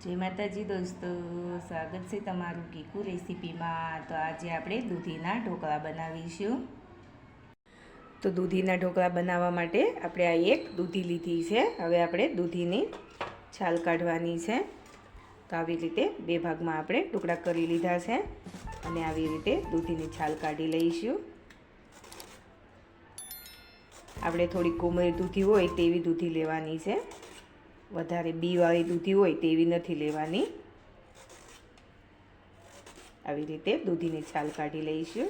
જય માતાજી દોસ્તો, સ્વાગત છે તમારું કીકુ રેસીપીમાં. તો આજે આપણે દૂધીના ઢોકળા બનાવીશું. તો દૂધીના ઢોકળા બનાવવા માટે આપણે આ એક દૂધી લીધી છે. હવે આપણે દૂધીની છાલ કાઢવાની છે. તો આવી રીતે બે ભાગમાં આપણે ટુકડા કરી લીધા છે અને આવી રીતે દૂધીની છાલ કાઢી લઈશું. આપણે થોડી કોમળી દૂધી હોય તેવી દૂધી લેવાની છે. વધારે બીવાળી દૂધી હોય તેવી નથી લેવાની. આવી રીતે દૂધીની છાલ કાઢી લઈશું.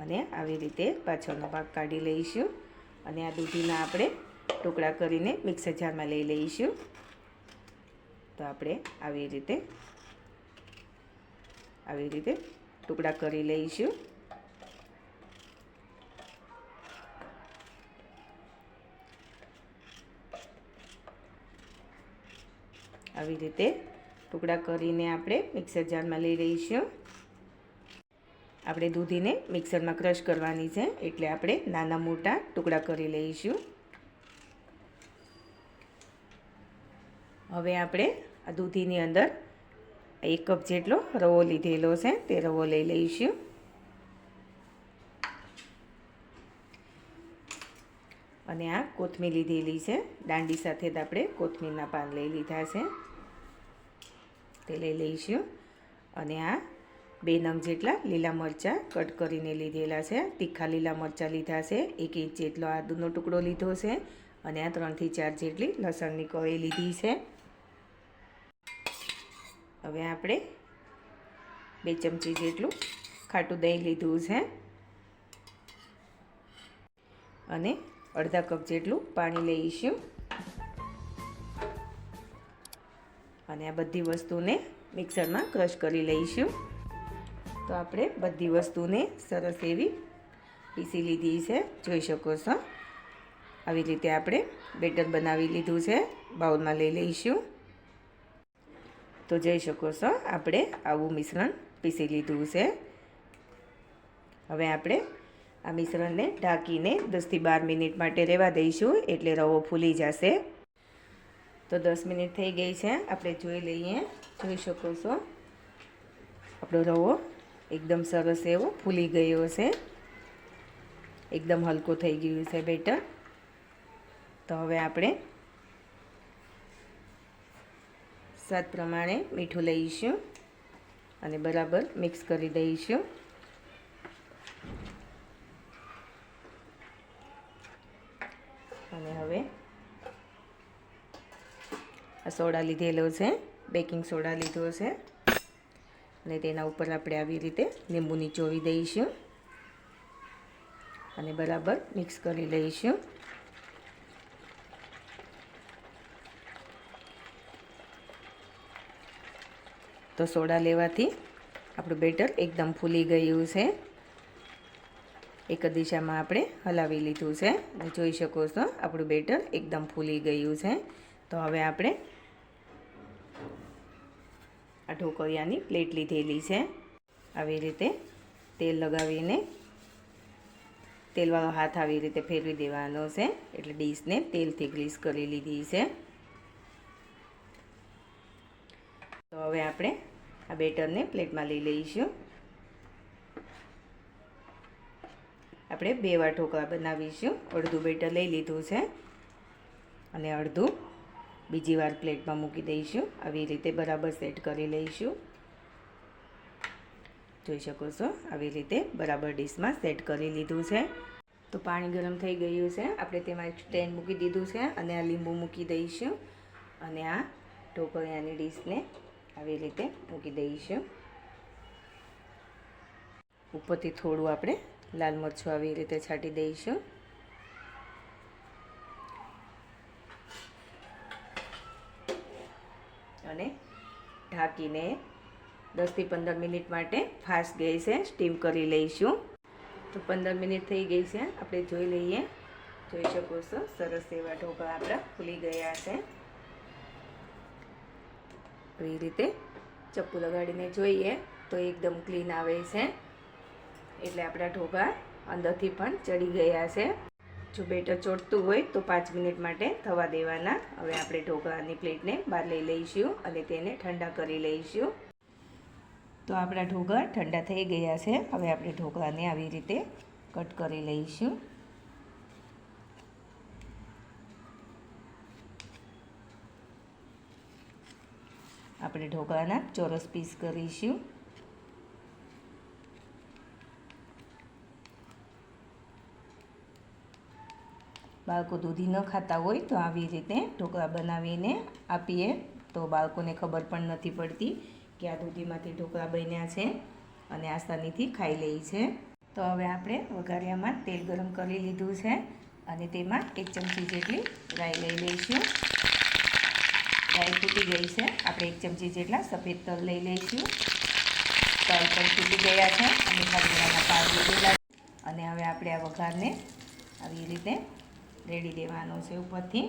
અને આવી રીતે પાછળનો ભાગ કાઢી લઈશું. અને આ દૂધીના આપણે ટુકડા કરીને મિક્સર જારમાં લઈ લઈશું. તો આપણે આવી રીતે આવી રીતે ટુકડા કરી લઈશું. આવી રીતે ટુકડા કરીને આપણે મિક્સર જારમાં લઈ લઈશું. આપણે દૂધીને મિક્સરમાં ક્રશ કરવાની છે એટલે આપણે નાના મોટા ટુકડા કરી લઈશું. હવે આપણે આ દૂધીની અંદર એક કપ જેટલો રવો લીધેલો છે તે રવો લઈ લઈશું. અને આ કોથમીર લીધેલી છે. દાંડી સાથે જ આપણે કોથમીરના પાન લઈ લીધા છે. તે લઈ લઈશું. અને આ બે નંગ જેટલા લીલા મરચાં કટ કરીને લીધેલા છે. તીખા લીલા મરચાં લીધા છે. એક ઇંચ જેટલો આદુનો ટુકડો લીધો છે. અને આ ત્રણથી ચાર જેટલી લસણની કળી લીધી છે. હવે આપણે બે ચમચી જેટલું ખાટું દહીં લીધું છે. અને અડધા કપ જેટલું પાણી લઈશું. અને આ બધી વસ્તુને મિક્સરમાં ક્રશ કરી લઈશું. તો આપણે બધી વસ્તુને સરસ એવી પીસી લીધી છે. જોઈ શકો છો. આવી રીતે આપણે બેટર બનાવી લીધું છે. બાઉલમાં લઈ લઈશું. તો જોઈ શકો છો, આપણે આવું મિશ્રણ પીસી લીધું છે. હવે આપણે આ મિશ્રણને ઢાંકીને દસથી બાર મિનિટ માટે રહેવા દઈશું. એટલે રવો ફૂલી જશે. તો દસ મિનિટ થઈ ગઈ છે. આપણે જોઈ લઈએ. જોઈ શકો છો. આપણો રવો એકદમ સરસ એવો ફૂલી ગયો છે. એકદમ હલકો થઈ ગયું છે, બેટર. તો હવે આપણે સ્વાદ પ્રમાણે મીઠું લઈશું અને બરાબર મિક્સ કરી દઈશું. અને હવે સોડા લીધેલો છે, બેકિંગ સોડા લીધો છે. અને તેના ઉપર આપણે આવી રીતે લીંબુ નીચોવી દઈશું. અને બરાબર મિક્સ કરી લઈશું. તો સોડા લેવાથી આપણું બેટર એકદમ ફૂલી ગયું છે. એક દિશામાં આપણે હલાવી લીધું છે. જોઈ શકો છો, આપણું બેટર એકદમ ફૂલી ગયું છે. તો હવે આપણે આ ઢોકળિયાની પ્લેટ લીધેલી છે. આવી રીતે તેલ લગાવીને તેલવાળો હાથ આવી રીતે ફેરવી દેવાનો છે. એટલે ડીશને તેલથી ગ્રીસ કરી લીધી છે. તો હવે આપણે આ બેટરને પ્લેટમાં લઈ લઈશું. આપણે બે વાર ઢોકળા બનાવીશું. અડધું બેટર લઈ લીધું છે. અને અડધું બીજી વાર પ્લેટમાં મૂકી દઈશું. આવી રીતે બરાબર સેટ કરી લઈશું. જોઈ શકો છો, આવી રીતે બરાબર ડીશમાં સેટ કરી લીધું છે. તો પાણી ગરમ થઈ ગયું છે. આપણે તેમાં એક સ્ટેન્ડ મૂકી દીધું છે અને આ લીંબુ મૂકી દઈશું. અને આ ઢોકળિયાની ડીશને આવી રીતે મૂકી દઈશું. ઉપરથી થોડું આપણે લાલ મરચું આવી રીતે છાંટી દઈશું. અને ઢાંકીને દસથી પંદર મિનિટ માટે ફાસ્ટ ગેસે સ્ટીમ કરી લઈશું. તો પંદર મિનિટ થઈ ગઈ છે. આપણે જોઈ લઈએ. જોઈ શકો છો, સરસ એવા ઢોકળા આપણા ખુલી ગયા છે. એ રીતે ચપ્પુ લગાડીને જોઈએ તો એકદમ ક્લીન આવે છે. એટલે આપણા ઢોકળા અંદરથી પણ ચડી ગયા છે. જો બેટર ચોટતું હોય તો પાંચ મિનિટ માટે થવા દેવાના. હવે આપણે ઢોકળાની પ્લેટને બહાર લઈ લઈશું અને તેને ઠંડા કરી લઈશું. તો આપણા ઢોકળા ઠંડા થઈ ગયા છે. હવે આપણે ઢોકળાને આવી રીતે કટ કરી લઈશું. આપણે ઢોકળાના ચોરસ પીસ કરીશું. બાળકો દૂધી ન ખાતા હોય તો આવી રીતે ઢોકળા બનાવીને આપીએ. તો બાળકોને ખબર પણ નથી પડતી કે આ દૂધીમાંથી ઢોકળા બન્યા છે અને આસાનીથી ખાઈ લે છે. તો હવે આપણે વઘારિયામાં તેલ ગરમ કરી લીધું છે અને તેમાં એક ચમચી જેટલી રાઈ લઈ લઈશું. રાઈ ફૂટી ગઈ છે. આપણે એક ચમચી જેટલા સફેદ તલ લઈ લઈશું. તલ પણ ફૂટી ગયા છે. અને ખાલી પાક અને હવે આપણે આ વઘારને આવી રીતે રેડી દેવાનો છે ઉપરથી.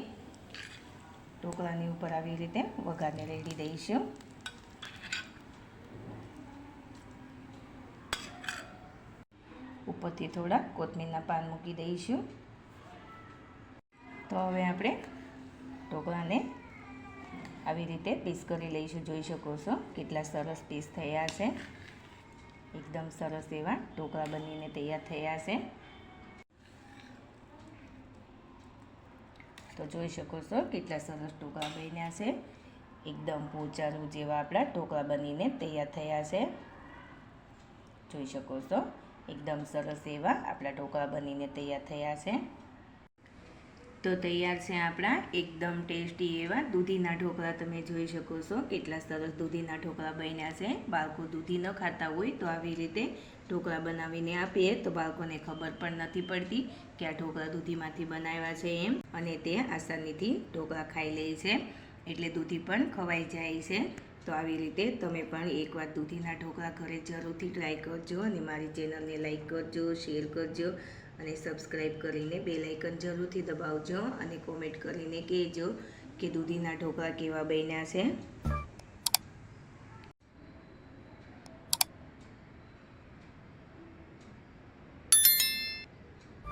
ઢોકળાની ઉપર આવી રીતે વઘારને રેડી દઈશું. ઉપરથી થોડા કોથમીરના પાન મૂકી દઈશું. તો હવે આપણે ઢોકળાને આવી રીતે પીસ કરી લઈશું. જોઈ શકો છો કેટલા સરસ પીસ થયા છે. એકદમ સરસ એવા ઢોકળા બનીને તૈયાર થયા છે. તો જોઈ શકો છો કેટલા સરસ ઢોકળા બન્યા છે. એકદમ પોચારું જેવા આપણા ઢોકળા બનીને તૈયાર થયા છે. જોઈ શકો છો, એકદમ સરસ એવા આપણા ઢોકળા બનીને તૈયાર થયા છે. તો તૈયાર છે આપણા એકદમ ટેસ્ટી એવા દૂધીના ઢોકળા. તમે જોઈ શકો છો કેટલા સરસ દૂધીના ઢોકળા બન્યા છે. બાળકો દૂધી ન ખાતા હોય તો આવી રીતે ઢોકળા બનાવીને આપીએ તો બાળકોને ખબર પણ નથી પડતી કે આ ઢોકળા દૂધીમાંથી બનાવ્યા છે એમ. અને તે આસાનીથી ઢોકળા ખાઈ લે છે. એટલે દૂધી પણ ખવાઈ જાય છે. તો આવી રીતે તમે પણ એકવાર દૂધીના ઢોકળા ઘરે જરૂરથી ટ્રાય કરજો અને મારી ચેનલને લાઈક કરજો, શેર કરજો. અને સબસ્ક્રાઈબ કરીને બે લાઇકન જરૂરથી દબાવજો અને કોમેન્ટ કરીને કહેજો કે દૂધીના ઢોકળા કેવા બન્યા છે.